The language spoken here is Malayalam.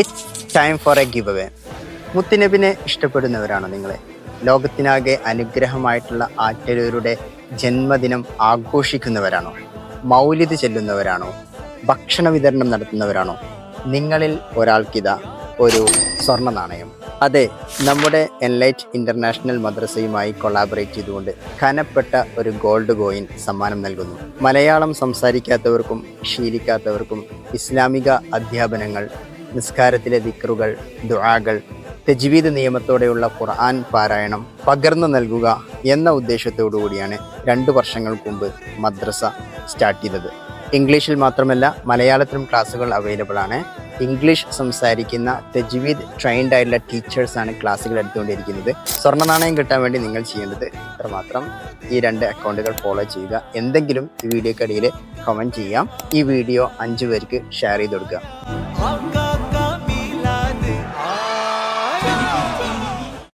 It's time for a give away മുത്തുനബിനെ ഇഷ്ടപ്പെടുന്നവരാണോ നിങ്ങൾ ലോകത്തിനാകെ അനുഗ്രഹമായിട്ടുള്ള ആറ്റലൂരുടെ ജന്മദിനം ആഘോഷിക്കുന്നവരാണോ? മൗലിത് ചെല്ലുന്നവരാണോ? ഭക്ഷണ വിതരണം നടത്തുന്നവരാണോ? നിങ്ങളിൽ ഒരാൾക്കിതാ ഒരു സ്വർണ നാണയം അതെ നമ്മുടെ എൻലൈറ്റ് ഇന്റർനാഷണൽ മദ്രസയുമായി കൊളാബറേറ്റ് ചെയ്തുകൊണ്ട് കനപ്പെട്ട ഒരു ഗോൾഡ് കോയിൻ സമ്മാനം നൽകുന്നു. മലയാളം സംസാരിക്കാത്തവർക്കും ശീലിക്കാത്തവർക്കും ഇസ്ലാമിക അധ്യാപനങ്ങൾ നിസ്കാരത്തിലെ ദിക്റുകൾ ദുആകൾ തജ്വീദ് നിയമത്തോടെയുള്ള ഖുർആൻ പാരായണം പകർന്നു നൽകുക എന്ന ഉദ്ദേശത്തോടു കൂടിയാണ് രണ്ട് വർഷങ്ങൾക്ക് മുമ്പ് മദ്രസ സ്റ്റാർട്ട് ചെയ്തത്. ഇംഗ്ലീഷിൽ മാത്രമല്ല മലയാളത്തിലും ക്ലാസ്സുകൾ അവൈലബിൾ ആണ്. ഇംഗ്ലീഷ് സംസാരിക്കുന്ന തജ്വീദ് ട്രെയിൻഡ് ആയിട്ടുള്ള ടീച്ചേഴ്സാണ് ക്ലാസ്സുകൾ എടുത്തുകൊണ്ടിരിക്കുന്നത്. സ്വർണ നാണയം കിട്ടാൻ വേണ്ടി നിങ്ങൾ ചെയ്യേണ്ടത് ഇത്രമാത്രം. ഈ രണ്ട് അക്കൗണ്ടുകൾ ഫോളോ ചെയ്യുക. എന്തെങ്കിലും ഈ വീഡിയോക്കടിയിൽ കമന്റ് ചെയ്യാം. ഈ വീഡിയോ അഞ്ചു പേർക്ക് ഷെയർ ചെയ്ത് കൊടുക്കുക.